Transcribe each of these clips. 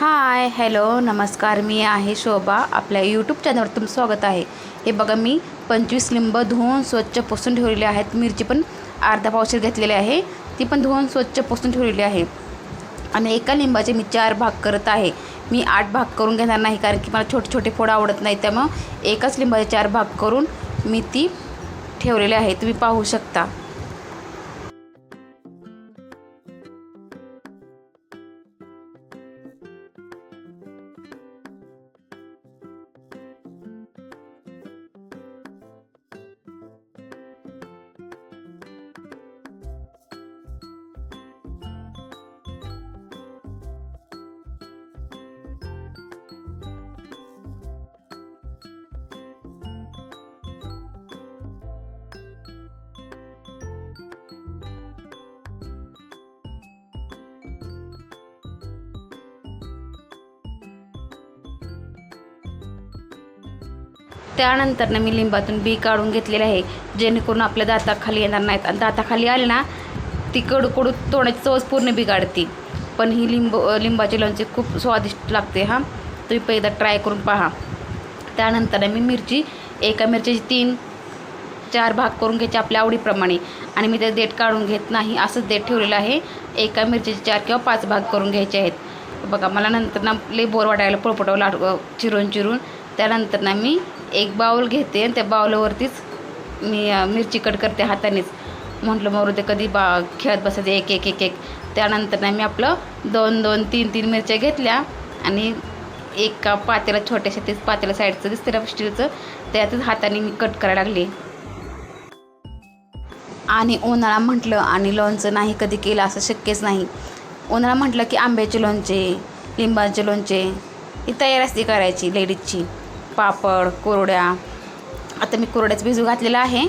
Hi hello नमस्कार. मी आहे शोभा. आपल्या यूट्यूब चॅनलवर तुमचं स्वागत आहे. हे बघा मी पंचवीस लिंब धुवून स्वच्छ पुसून ठेवलेले आहेत. मिरची पण अर्धा पावशेर घेतलेली आहे. ती पण धुवून स्वच्छ पुसून ठेवलेली आहे. आणि एका लिंबाचे मी चार भाग करत आहे. मी आठ भाग करून घेणार नाही कारण की मला छोटे छोटे फोड आवडत नाही. त्यामुळं एकाच लिंबाचे चार भाग करून मी ती ठेवलेली आहे. तुम्ही पाहू शकता. त्यानंतर मी लिंबातून बी काढून घेतलेले आहे. जेणेकरून आपल्या दाताखाली येणार नाहीत. आणि दाताखाली आले ना ती कडू कडू तोंडाची चवच पूर्ण बिघाडते. पण ही लिंब लिंबाची लोणची खूप स्वादिष्ट लागते हां. तुम्ही पहिला ट्राय करून पहा. त्यानंतर मी मिरची एका मिरचीची तीन चार भाग करून घ्यायचे आपल्या आवडीप्रमाणे. आणि मी ते देठ काढून घेत नाही असंच देठ ठेवलेलं आहे. एका मिरचीचे चार किंवा पाच भाग करून घ्यायचे आहेत. बघा मला नंतर ना लई बोर वाटायला पळपटावं लाट चिरून चिरून त्यानंतर ना मी एक बाऊल घेते आणि त्या बाऊलवरतीच मी मिरची कट करते हातानेच. म्हटलं मरू ते कधी बा खेळत बसायचं एक एक एक एक. त्यानंतर ना मी आपलं दोन दोन तीन तीन मिरच्या घेतल्या आणि एका पातेला छोट्याशा तेच पातेला साईडचं दिसतं ना स्टीलचं त्यातच हाताने मी कट करायला लागले. आणि उन्हाळा म्हटलं आणि लोणचं नाही कधी केलं असं शक्यच नाही. उन्हाळा म्हटलं की आंब्याचे लोणचे लिंबाचे लोणचे ही तयार असते करायची लेडीजची. पापड कोरड्या. आता मी कोरड्याचं भिजू घातलेलं आहे.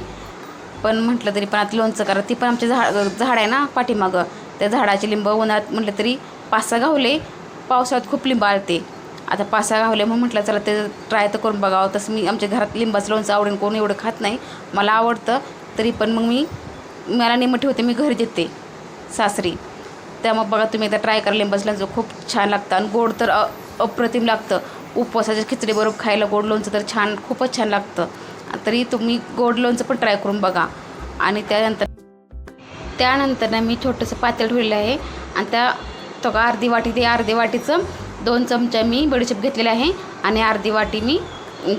पण म्हटलं तरी पण आता लोणचं करा. ती पण आमचे झाड झाड आहे ना पाठीमागं. त्या झाडाचे लिंब उन्हाळ्यात म्हटलं तरी पाच सहा गावले पावसाळ्यात खूप लिंब आलते. आता पाच सहा गावले मग म्हटलं चला ते ट्राय तर करून बघावं. तसं मी आमच्या घरात लिंबाचं लोणचं आवडेल कोण एवढं खात नाही. मला आवडतं. तरी पण मग मी मला निमत ठेवते मी घरी देते. सासरी. त्यामुळे बघा तुम्ही एकदा ट्राय करा. लिंबाचं लोणचं खूप छान लागतं. आणि गोड तर अप्रतिम लागतं. उपवासाच्या खिचडीबरोबर खायला गोड लोणचं तर छान खूपच छान लागतं. तरी तुम्ही गोड लोणचं पण ट्राय करून बघा. आणि त्यानंतर त्यानंतर ना मी छोटंसं पातेल ठेवलेलं आहे. आणि त्या तो का अर्धी वाटी ते अर्धी वाटीचं दोन चमचा मी बडीशेप घेतलेला आहे. आणि अर्धी वाटी मी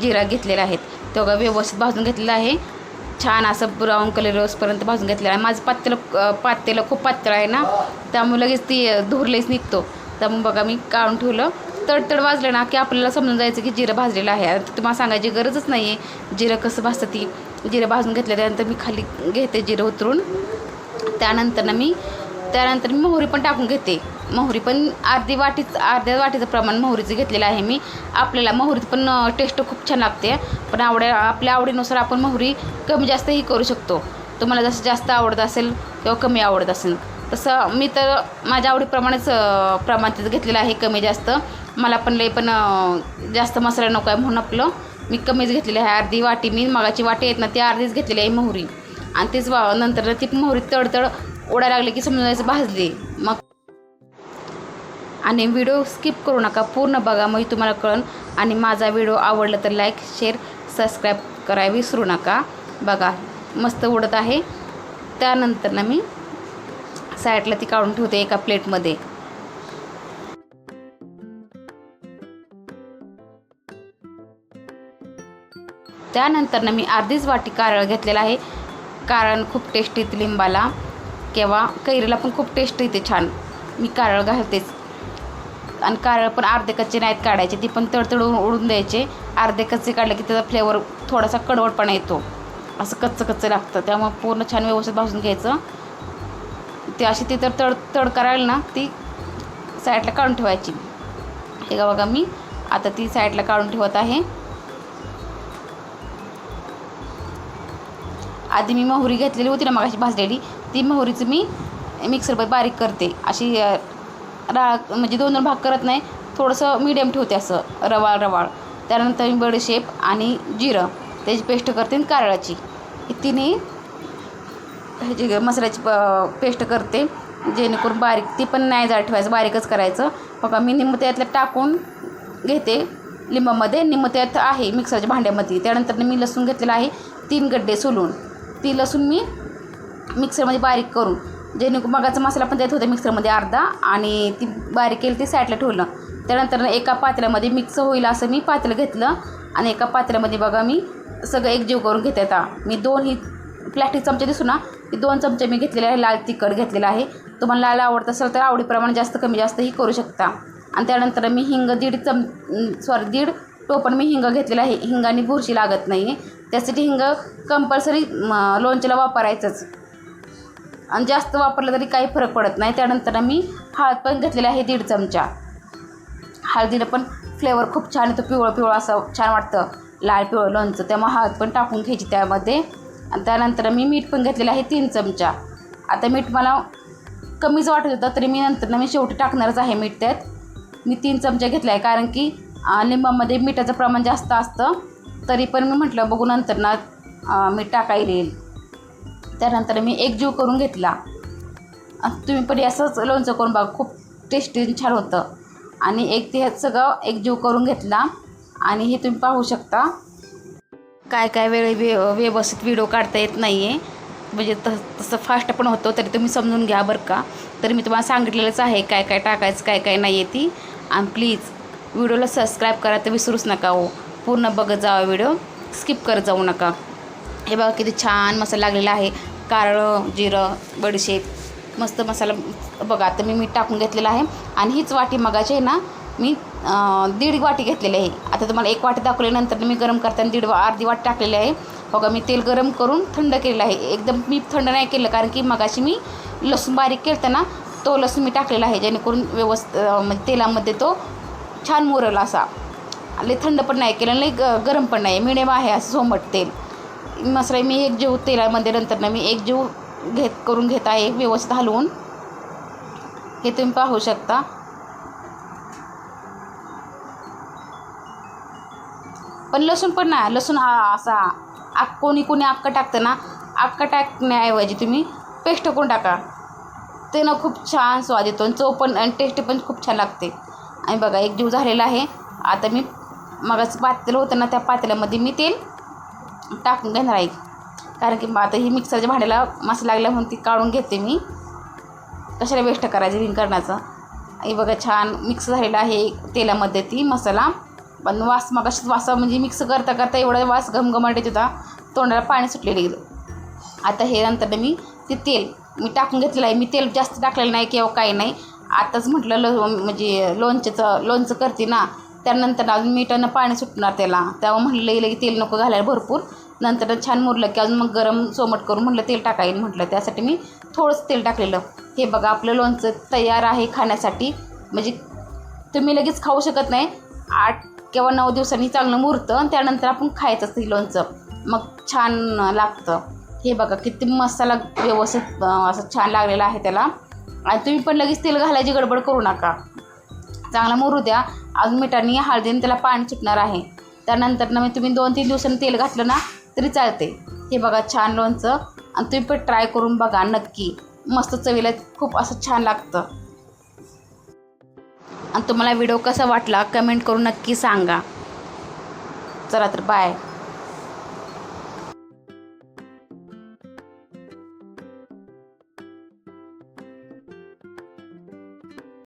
जिरा घेतलेला आहे. तो का व्यवस्थित भाजून घेतलेला आहे. छान असं ब्राऊन कलर रोजपर्यंत भाजून घेतलेलं आहे. माझं पातेलं पातेलं खूप पातळ आहे ना. त्यामुळे लगेच ती धुरलेच निघतो. त्यामुळे बघा मी काढून ठेवलं. तडतड वाजलं ना की आपल्याला समजून जायचं की जिरं भाजलेलं आहे. तुम्हाला सांगायची गरजच नाही आहे जिरं कसं भाजतं ती? जिरं भाजून घेतल्यानंतर मी खाली घेते जिरं उतरून. त्यानंतर ना मी त्यानंतर मी मोहरी पण टाकून घेते. मोहरी पण अर्धी वाटीच अर्ध्या वाटीचं प्रमाण मोहरीचं घेतलेलं आहे मी. आपल्याला मोहरीत पण टेस्ट खूप छान लागते. पण आवड्या आपल्या आवडीनुसार आपण मोहरी कमी जास्तही करू शकतो. तुम्हाला जसं जास्त आवडत असेल किंवा कमी आवडत असेल. तसं मी तर माझ्या आवडीप्रमाणेच प्रमाण तिथं घेतलेलं आहे कमी जास्त. मला पण लई पण जास्त मसाला नको आहे म्हणून आपलं मी कमीच घेतलेली आहे. अर्धी वाटी मी मगाची वाटी आहेत ना ती अर्धीच घेतलेली आहे मोहरी. आणि तेच वा नंतर ती मोहरी तडतड ओढायला लागली की समजायचं भाजली. मग आणि व्हिडिओ स्किप करू नका पूर्ण बघा मग तुम्हाला कळन. आणि माझा व्हिडिओ आवडला तर लाईक शेअर सबस्क्राईब करायला विसरू नका. बघा मस्त उडत आहे. त्यानंतर ना मी साईडला ती काढून ठेवते एका प्लेटमध्ये. त्यानंतर ना मी अर्धीच वाटी कारळ घेतलेला आहे. कारण खूप टेस्ट येते लिंबाला. किंवा कैरीला पण खूप टेस्ट येते छान. मी कारळ घालतेच. आणि कारळ पण अर्धे कच्चे नाहीत काढायचे. ती पण तडतड उडून द्यायचे. अर्धे कच्चे काढले की त्याचा फ्लेवर थोडासा कडवटपणा येतो. असं कच्चं कच्चं लागतं. त्यामुळे पूर्ण छान व्यवस्थित भाजून घ्यायचं. ते अशी ती तर तड तड करायला ना ती साईडला काढून ठेवायची. हे का बघा मी. आता ती साईडला काढून ठेवत आहे. आधी मी मोहरी घेतलेली होती ना मगाशी भाजलेली ती मोहरीचं मी मिक्सरमध्ये बारीक करते. अशी रा म्हणजे दोन दोन भाग करत नाही थोडंसं मीडियम ठेवते असं रवाळ रवाळ. त्यानंतर मी बडीशेप आणि जिरं त्याची पेस्ट करते आणि कारळाची. ही तिन्ही ह्याची मसाल्याची प पेस्ट करते जेणेकरून बारीक ती पण नाही जाड ठेवायचं बारीकच करायचं. बघा मी निम्म त्यातलं टाकून घेते लिंबामध्ये. निम्म त्यात आहे मिक्सरच्या भांड्यामध्ये. त्यानंतर मी लसूण घेतलेलं आहे तीन गड्डे सोलून. ती लसूण मी मिक्सरमध्ये बारीक करून जेणेकरून मगाचा मसाला पण देत होता मिक्सरमध्ये अर्धा आणि ती बारीक केली ती साईडला ठेवलं. त्यानंतर एका पातेल्यामध्ये मिक्स होईल असं मी पातेलं घेतलं आणि एका पातेल्यामध्ये बघा मी सगळं एकजीव करून घेते आता. मी दोन ही प्लॅस्टिक चमचे दिसू ना हे दोन चमचे मी घेतलेले आहे लाल तिखट घेतलेलं आहे. तुम्हाला लाल आवडत असेल तर आवडीप्रमाणे जास्त कमी जास्तही करू शकता. आणि त्यानंतर मी हिंग दीड चम सॉरी दीड टोपण मी हिंग घेतलेलं आहे. हिंगाने बुरशी लागत नाही. आहे त्यासाठी हिंग कंपल्सरी लोणच्याला वापरायचंच. आणि जास्त वापरलं तरी काही फरक पडत नाही. त्यानंतर मी हळद पण घेतलेली आहे दीड चमचा. हळदीनं पण फ्लेवर खूप छान येतो. पिवळं पिवळं असं छान वाटतं. लाल पिवळं लोणचं. त्यामुळे हळद पण टाकून घ्यायची त्यामध्ये. आणि त्यानंतर मी मीठ पण घेतलेलं आहे तीन चमचा. आता मीठ मला कमीच वाटत होतं तरी मी नंतर मी शेवटी टाकणारच आहे मीठ त्यात. मी तीन चमचे घेतले आहे कारण की लिंबामध्ये मिठाचं प्रमाण जास्त असतं तरी पण मी म्हटलं बघू नंतर ना मी मीठ टाकायला. येईल त्यानंतर मी एक जीव करून घेतला. तुम्ही पण असंच लोणचं करून बघा खूप टेस्टी छान होतं. आणि एक ते सगळं एकजीव करून घेतला. आणि हे तुम्ही पाहू शकता. काय काय वेळ वे व्यवस्थित व्हिडिओ काढता येत नाही आहे म्हणजे तस तसं फास्ट पण होतं तरी तुम्ही समजून घ्या बरं का. तरी मी तुम्हाला सांगितलेलंच आहे काय काय टाकायचं काय काय नाही आहे ती. आणि प्लीज व्हिडिओला सबस्क्राईब करा तर विसरूच नका हो. पूर्ण बघत जावा व्हिडिओ. स्किप करत जाऊ नका. हे बघा किती छान मसाला लागलेला आहे. कारळं जिरं बडीशेप मस्त मसाला. बघा आता मी मीठ टाकून घेतलेलं आहे. आणि हीच वाटी मगाची आहे ना मी दीड वाटी घेतलेली आहे. आता तुम्हाला एक वाटी दाखवल्यानंतर मी गरम करताना दीड वा अर्धी वाट टाकलेली आहे. बघा मी तेल गरम करून थंड केलेलं आहे. एकदम मी थंड नाही केलं कारण की मगाशी मी लसूण बारीक केलं ना तो लसूण मी टाकलेला आहे. जेणेकरून व्यवस्थित म्हणजे तेलामध्ये तो छान मुरल असा. लई थंड पण नाही केलं लई ग गरम पण नाही. मिडियम आहे असं सोमट तेल मसाला मी एक जीव तेलामध्ये नंतर ना मी एक जीव घेत करून घेत आहे व्यवस्थित हलवून. हे तुम्ही पाहू शकता. पण लसूण पण नाही लसूण हा असा आक कोणी कोणी अक्का टाकतं ना अक्का टाकण्याऐवजी तुम्ही पेस्ट करून टाका. ते ना खूप छान स्वाद येतो आणि चव पण आणि टेस्ट पण खूप छान लागते. आणि बघा एक जीव झालेला आहे. आता मी मगाचं पातेलं होतं ना त्या पातेल्यामध्ये मी तेल टाकून घेणार आहे. कारण की आता ही मिक्सरच्या भांड्याला मसाला लागला म्हणून ती काढून घेते मी. कशाला वेस्ट करायचं विंकरणाचं हे बघा छान मिक्स झालेला आहे तेलामध्ये ती मसाला. पण वास मग वासा म्हणजे मिक्स करता करता एवढा वास घमघमाट होता. तोंडाला पाणी सुटलेलं गेलं. आता हे नंतर मी ते तेल मी टाकून घेतलेलं आहे. मी तेल जास्त टाकलेलं नाही किंवा काही नाही. आताच म्हटलं लो म्हणजे लोणच्याचं लोणचं करते ना त्यानंतर अजून मिठानं पाणी सुटणार त्याला. तेव्हा म्हटलं लगे लगे तेल नको घालायला भरपूर. नंतर छान मुरलं की अजून मग गरम सोमट करून म्हटलं तेल टाकायला म्हटलं. त्यासाठी मी थोडंसं तेल टाकलेलं. हे बघा आपलं लोणचं तयार आहे खाण्यासाठी. म्हणजे तुम्ही लगेच खाऊ शकत नाही. आठ किंवा नऊ दिवसांनी चांगलं मुरतं आणि त्यानंतर आपण खायचं असतं हे लोणचं. मग छान लागतं. हे बघा किती मसाला व्यवस्थित असं छान लागलेला आहे त्याला. आणि तुम्ही पण लगेच तेल घालायची गडबड करू नका. चांगला मुरू द्या. अजून मिठाने हळदीने त्याला पाणी सुटणार आहे. त्यानंतर ना मी तुम्ही दोन तीन दिवसांनी तेल घातलं ना तरी चालते. हे बघा छान लोणचं. आणि तुम्ही पण ट्राय करून बघा नक्की. मस्त चवीला खूप असं छान लागतं. आणि तुम्हाला व्हिडिओ कसा वाटला कमेंट करून नक्की सांगा. चला तर बाय